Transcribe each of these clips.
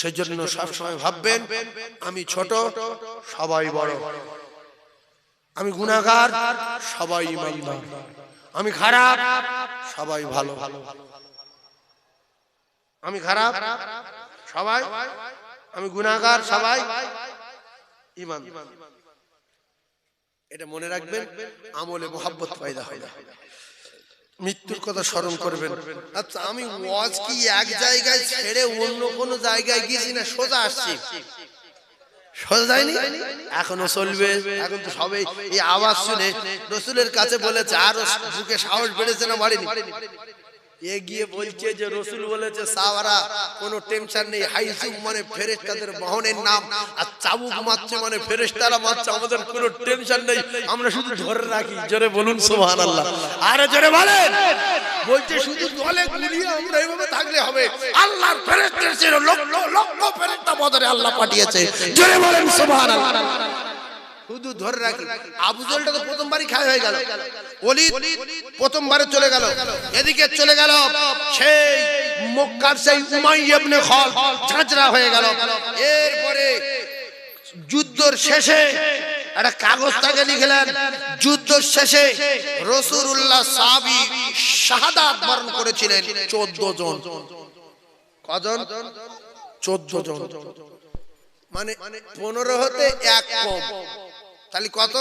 সেজন্য সবসময় ভাববেন আমি ছোট সবাই বড়। আমি গুণাগার সবাই ইমানদার। আমি খারাপ সবাই ভালো। আমি খারাপ সবাই। আমি গুণাগার সবাই ইমান এটা মনে রাখবেন আমলে মোহাব্বত পয়দা হয় না মৃত্যুর কথা স্মরণ করবেন। আচ্ছা আমি ওয়াজ কি এক জায়গায় ছেড়ে অন্য কোনো জায়গায় গিয়েছি না সোজা আসছি। সোজা যায়নি? এখনও চলবে। এখন তো সবাই এই আওয়াজ শুনে রসুলের কাছে বলেছে আরও বুকে সাহস বেড়েছে না বাড়িনি। এগিয়ে বলছে যে রসুল বলেছে সাওয়ারা কোনো টেনশন নেই। হাইসুক মানে ফেরেশতাদের বহনের নাম। আর চাবুক মারছে মানে ফেরেশতারা মারছে। আমাদের কোনো টেনশন নেই। আমরা শুধু ধরে রাখি। জোরে বলুন সুবহানাল্লাহ। আরে জোরে বলেন। বলছে শুধু দলে গুলিয়ে আমরা এভাবে থাকলে হবে। আল্লাহর ফেরেশতার ছিল লক্ষ লক্ষ ফেরেশতা বদরে আল্লাহ পাঠিয়েছে। জোরে বলেন সুবহানাল্লাহ। শুধু ধরে রাখি। আবু জলটা তো প্রথমবারই খায় হয়ে গেল। ওলি প্রথমবারে চলে গেল। এদিকে চলে গেল সেই মক্কার সেই উমাই ইবনে খল ঝাঁঝরা হয়ে গেল। এরপরে যুদ্ধর শেষে একটা কাগজ তাকে লিখলেন যুদ্ধ শেষে রসুল্লাহ সাহাবি শাহাদাত বরণ করেছিলেন চোদ্দ জন। কজন? চোদ্দ জন। মানে পনেরো হতে এক কম। তাহলে কত?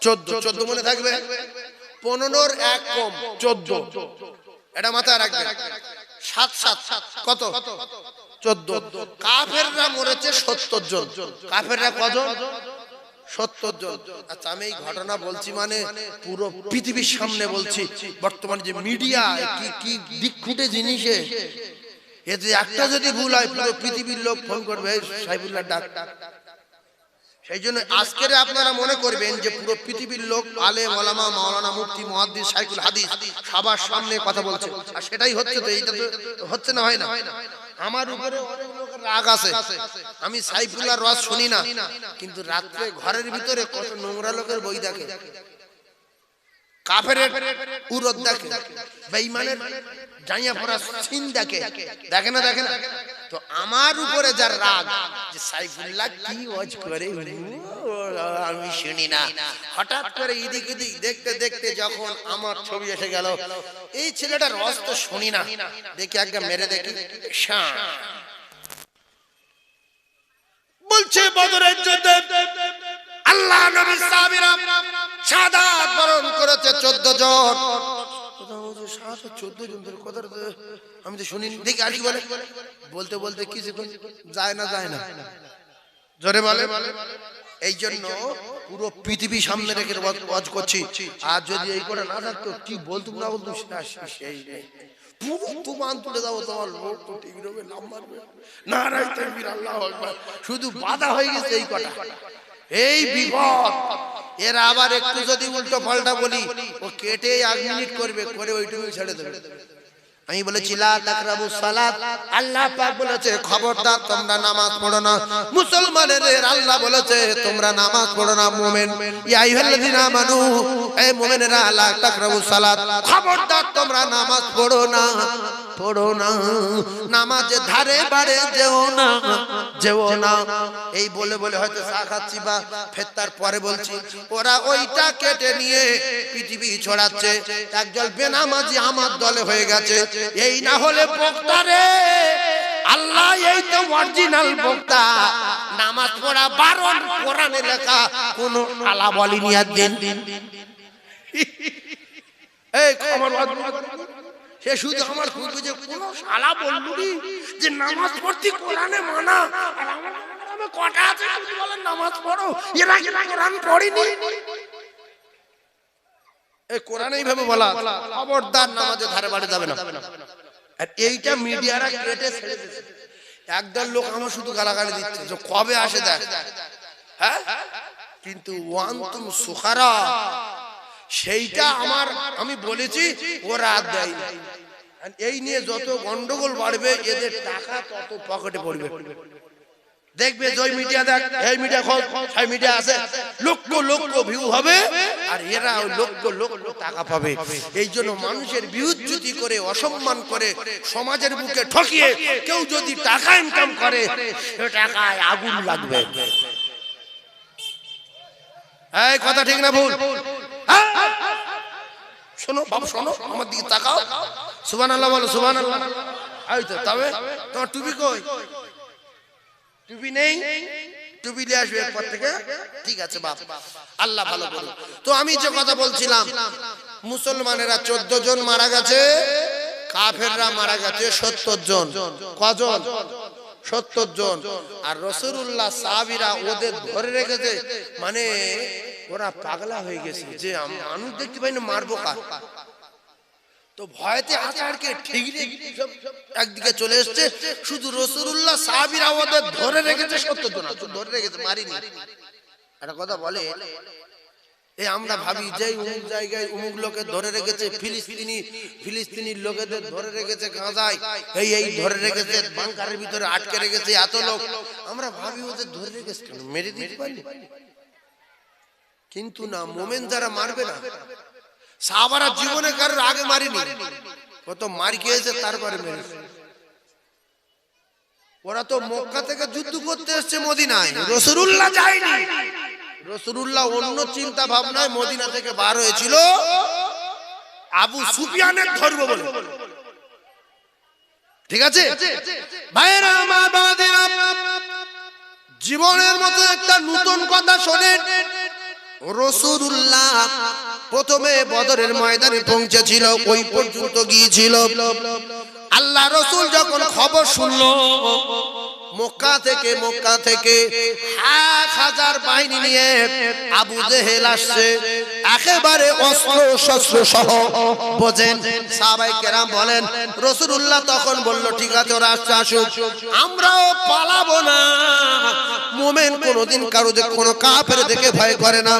চোদ্দ। চোদ্দ মনে থাকবে? পনেরোর এক কম। চোদ্দ। এটা মাথায় রাখবে। সাত সাত। সাত কত? চোদ্দ। কাফেররা মরেছে সত্তর জন। কাফেররা কজন? সত্তর জন। আচ্ছা আমি এই ঘটনা বলছি মানে পুরো পৃথিবীর সামনে বলছি। বর্তমানে যে মিডিয়া কি কি দিক খুঁটে জিনিসে। এতে একটা যদি ভুল হয় পুরো পৃথিবীর লোক ফোন করবে "এই সাইফুল্লাহ ডাক সেই জন্য আজকের আপনারা মনে করবেন যে পুরো পৃথিবীর লোক আলে মালামা মাওলানা মুফতি মুহাদ্দিস সাইকুল হাদিস সবার সামনে কথা বলছে। আর সেটাই হচ্ছে তো এইটা তো হচ্ছে না হয় না? আমার উপরে অনেক লোকের রাগ আছে। আমি সাইফুল্লাহ রস শুনি না। কিন্তু রাত্রে ঘরের ভিতরে কত নোংরা লোকের বই দেখে। কাফের উরদ দেখে বেঈমানের জাইয়া পড়া সিন দেখে। দেখে। না দেখে না? তো আমার উপরে যার রাগ যে সাইফুল্লাহ কি ওয়াজ করে? আমি শুনি না। হঠাৎ করে এদিক এদিক দেখতে দেখতে যখন আমার ছবি এসে গেল এই ছেলেটার রস তো শুনি না। দেখি একটা মেরে দেখি। বলছে বদরের যুদ্ধে আল্লাহ নবী সাহাবীরা শাহাদাত বরণ করেছে 14 জন। চোদ্দ জন ধরে আমি তো শুনিনি দেখি আর কি বলে। বলতে বলতে কিছুক্ষণ যায় না যায় না। জোরে বলে। এই জন্য পুরো পৃথিবী সামনে রেখে ওয়াজ করছি। আর যদি এই করে না থাকতো, কি বলতুম না বলতুম সেটা সেই যাব না রাই শুধু বাধা হয়ে গেছে এই কথা। এই বিপদ। এরা আবার একটু যদি উল্টো পাল্টা বলি, ও কেটে এক মিনিট করবে, করে ওইটুকু ছেড়ে দেবে। আমি বলেছি আল্লাহ পাক বলেছে, খবরদার, তোমরা নামাজ পড়ো না। মুসলমানের আল্লাহ বলেছে, তোমরা নামাজ পড়ো না, মুমিন। আমানু এই মুমিনেরা, লা তাকরাবু সালাত। খবরদার, তোমরা নামাজ পড়ো না। পড়ো না নামাজের ধারে বাড়ে যেও না যেও না। এই বলে বলে হয়তো চা খাচ্ছি বা ফের তার পরে বলছি, ওরা ওইটা কেটে নিয়ে পৃথিবী ছড়াচ্ছে। একজন বেনামাজি আমার দলে হয়ে গেছে। এই না হলে বক্তা রে, আল্লাহ এই তো অরিজিনাল বক্তা। নামাজ পড়া বারণ কোরআনে লেখা, কোন আলা বলিনি আর দিন দিন এই আমার সে শুধু আমার খুঁজবে যে কোন শালা বললুনি যে নামাজ পড়তে কোরআনে মানা। কটা আছে বলেন নামাজ পড়ো? এরা কি কোরআন পড়িনি। এই কোরআনে এইভাবে বলা খবরদার নামাজে ধারে বাড়ি যাবে না। আর এইটা মিডিয়ারা কেটে একদল লোক আমার শুধু গালাগালি দিচ্ছে, যে কবে আসে দেখ। হ্যাঁ? কিন্তু ওয়ান তুম সুখারা। সেইটা আমার আমি বলেছি ওরা আর দেয় না। এই নিয়ে যত গন্ডগোল বাড়বে এদের টাকা তত পকেটে পড়বে। দেখবে যে ওই মিডিয়া দেখ এই মিডিয়া খোঁজ সেই মিডিয়া আছে। লক্ষ লক্ষ ভিউ হবে আর এরা লক্ষ লক্ষ টাকা পাবে। এই জন্য মানুষের বিউচ্যুতি করে অসম্মান করে সমাজের বুকে ঠকিয়ে কেউ যদি টাকা ইনকাম করে সে টাকায় আগুন লাগবে। এই কথা ঠিক না ভুল? শোনো, বাবু, শোনো, আমার দিকে তাকাও। সুবান আল্লাহ বলো সুবান আল্লাহ তো, তবে তোমার টুপি কই? টুপি নেই? আসবে ঠিক আছে আমি যে কথা বলছিলাম, মুসলমানেরা চোদ্দ জন মারা গেছে, কাফেররা মারা গেছে সত্তর জন। কজন? সত্তর জন। আর রসুল্লাহ সাহাবিরা ওদের ধরে রেখেছে মানে ওরা পাগলা হয়ে গেছে যে মানুষ দেখতে পাই না মারবো কার? তো ভয়তে আচারকে ঠিক একদিকে চলে এসছে। শুধু রসুল্লাহ সাহাবিরা ওদের ধরে রেখেছে জন ধরে রেখেছে, মারিনি। একটা কথা বলে এই আমরা ভাবি যে অমুক জায়গায় অমুক লোকে ধরে রেখেছে, ফিলিস্তিনি ফিলিস্তিনির লোকেদের ধরে রেখেছে গাঁজায় এই এই ধরে রেখেছে, বাংকারের ভিতরে আটকে রেখেছে এত লোক। আমরা ভাবি, ওদের ধরে রেখেছে মেরে দিতে পারি কিন্তু না মোমেন যারা মারবে না। সাহাবারা জীবনে কারোর আগে মারিনি। কত মার খেয়েছে তারপরে মেরেছে। ওরা তো মক্কা থেকে যুদ্ধ করতে এসছে মদিনায়। রসুল্লাহ যায়নি। রসুল্লাহ অন্য চিন্তা ভাবনায় মদিনা থেকে বার হয়েছিল। আবু সুফিয়ানের ধর্ম বলে। ঠিক আছে? জীবনের মতো একটা নতুন কথা শোনেন। রসুল্লাহ প্রথমে বদরের ময়দানে পৌঁছেছিল ওই পর্যন্ত গিয়েছিল। আল্লাহ রসুল যখন খবর শুনলো মক্কা থেকে মক্কা থেকে এক হাজার বাহিনী নিয়ে আবু জেহেল আসছে। একেবারে অস্ত্র শস্ত্র সহ বোঝেন। সাহাবাই কেরাম বলেন রসুল্লাহ তখন বলল, ঠিক আছে, ওরা আসছে, আসুক। আমরাও পালাবো না। মোমেন কোনোদিন কারও যে কোনো কাফের দেখে ভয় করে না।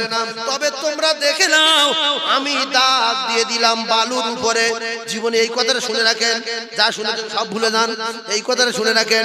তবে তোমরা দেখে নাও, আমি দাগ দিয়ে দিলাম বালুর উপরে। জীবনে এই কথাটা শুনে রাখেন। যা শুনেছেন সব ভুলে যান। এই কথাটা শুনে রাখেন।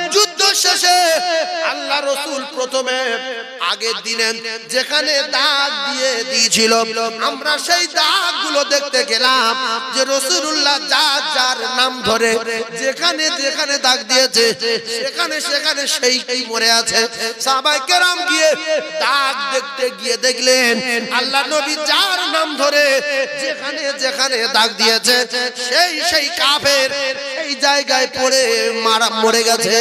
আল্লাহ রসুল প্রথমে আগে দিলেন, যেখানে দাগ দিয়ে দিয়েছিল। আমরা সেই দাগগুলো দেখতে গেলাম যে রসুল্লাহ যার যার নাম ধরে, যেখানে যেখানে দাগ দিয়েছে, সেখানে সেখানে সেই সেই মরে আছে। সাহাবাই কেরাম গিয়ে দাগ দেখতে গিয়ে দেখলেন, আল্লাহ নবী যার নাম ধরে যেখানে যেখানে দাগ দিয়েছে, সেই সেই কাফের এই জায়গায় পড়ে মারা, মরে গেছে।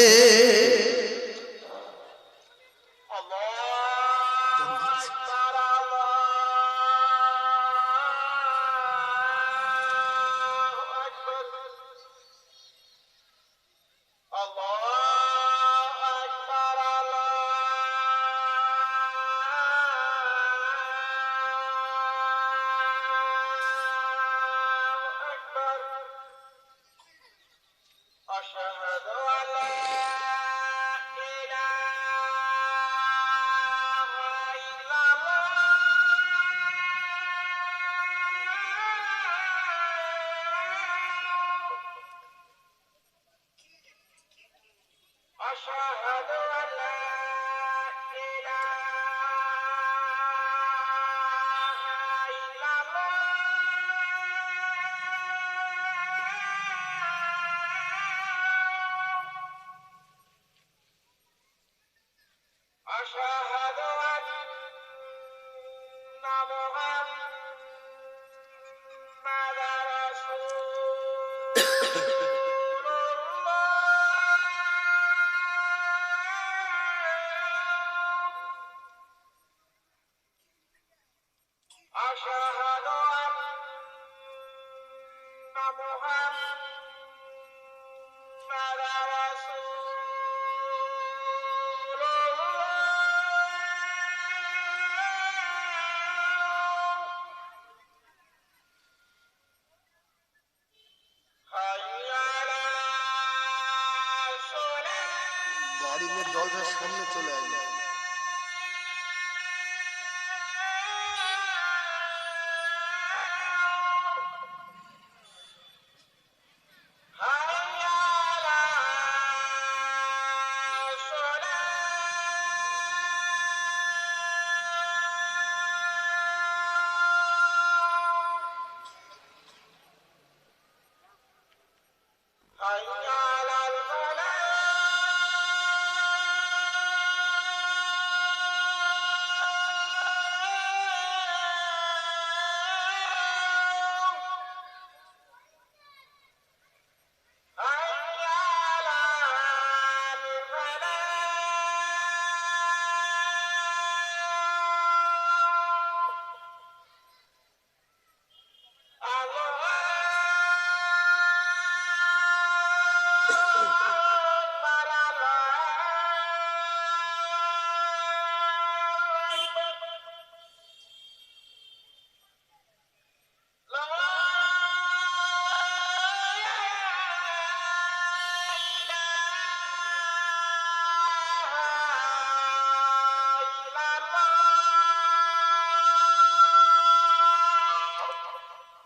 أشهد أن وضحاها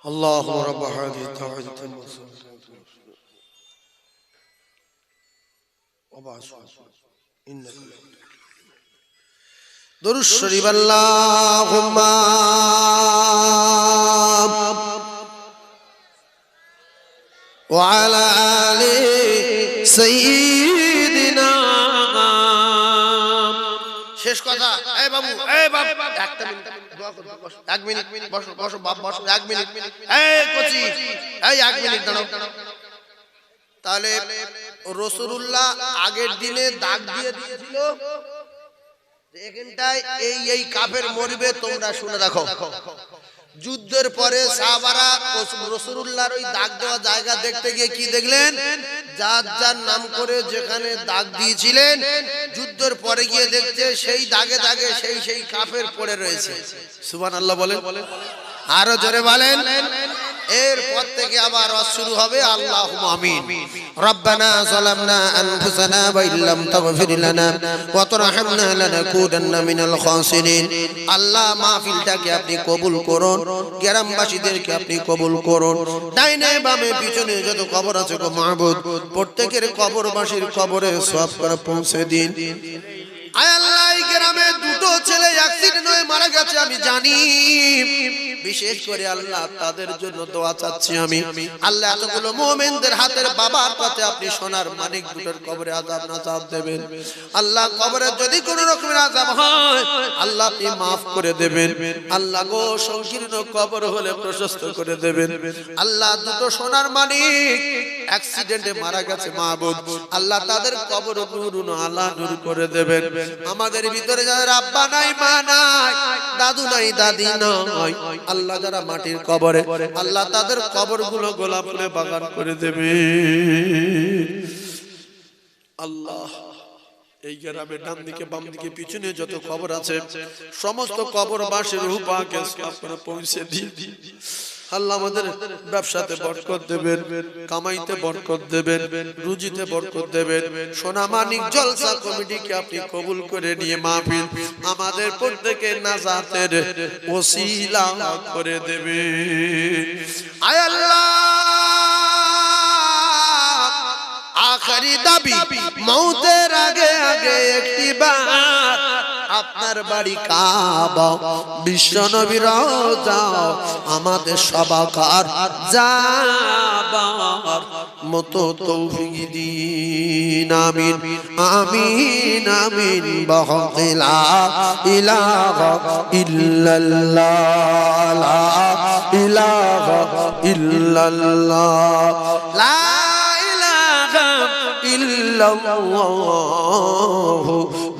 اللهم رب هذه التوحيد وبعث إنك درود الشريف اللهم وعلى آل سيدنا শেষ কথা এই বাবু এই বাবু একটা মিনিট দোয়া বসো। এক মিনিট বসো বসো বাপ বসো এক মিনিট। এই কচি এই এক মিনিট দাঁড়াও। তাহলে রসুল্লাহ আগের দিনে দাগ দিয়ে দিয়েছিল এখানটায় এই এই কাফের মরবে তোমরা শুনে রাখো। যুদ্ধের পরে সাহাবারা রসুল্লাহর ওই দাগ দেওয়া জায়গা দেখতে গিয়ে কি দেখলেন? যার যার নাম করে যেখানে দাগ দিয়েছিলেন, যুদ্ধের পরে গিয়ে দেখতে সেই দাগে দাগে সেই সেই কাফের পড়ে রয়েছে। সুবান আল্লাহ বলেন। আরও জোরে বলেন। এরপর থেকে আবার শুরু হবে আল্লাহ আমিন। রব্বানা যালামনা আনফুসানা ওয়া ইল্লাম তাগফির লানা ওয়া তারহামনা লানাকুদান্না মিনাল খাসিরিন। আল্লাহ মাহফিলটাকে আপনি কবুল করুন, গ্রামবাসীদেরকে আপনি কবুল করুন। ডাইনে বামে পিছনে যত কবর আছে গো মাহবুব প্রত্যেকের কবরবাসীর কবরে সওয়াব করে পৌঁছে দিন। আয় আল্লাহ, এই গ্রামে দুটো ছেলে অ্যাক্সিডেন্ট হয়ে মারা গেছে, আমি জানি। বিশেষ করে আল্লাহ তাদের জন্য দোয়া চাচ্ছি, আমি। আল্লাহ এতগুলো মুমিনদের হাতের বাবার পথে আপনি সোনার মানিক দুটোর কবরে আযাব নাজাব দেবেন। আল্লাহ কবরে যদি কোনো রকমের আযাব হয়, আল্লাহ আপনি maaf করে দেবেন। আল্লাহ গো সংকীর্ণ কবর হলে প্রশস্ত করে দেবেন। আল্লাহ দুটো সোনার মানিক অ্যাক্সিডেন্টে মারা গেছে মাহবুব। আল্লাহ তাদের কবর নুরুন আল্লাহ নূর করে দেবেন। আমাদের ভিতরে যাদের আব্বা নাই, মা নাই দাদু নাই, দাদি নয় আল্লাহ যারা মাটির কবরে, আল্লাহ তাদের কবরগুলো গোলাপ ফুলে বাগান করে দেবে। আল্লাহ, এই গ্রামের ডান দিকে বাম দিকে পিছনে যত কবর আছে, সমস্ত কবর বাসের রূপাকে আপনারা পৌঁছে দিন। আল্লাহ আমাদের ব্যবসাতে বরকত দেবেন কামাইতে বরকত দেবেন রুজিতে বরকত দেবেন। সোনামানিক জলসা কমিটিকে আপনি কবুল করে নিয়ে মাহফিল। আমাদের প্রত্যেকের নাজাতের ওসিলা করে দেবে আয় আল্লাহ! আখারি দাবি মৌতের আগে আগে একটি বার আপনার বাড়ি কাবা। বিশ্ব নবীর যাও আমাদের সবাকার যাবার মতো তৌফিক দিন। আমিন আমিন আমিন বহকিলা ইলাহা ইল্লাল্লাহ ইলাহা ইল্লাল্লাহ, লা ইলাহা ইল্লাল্লাহ।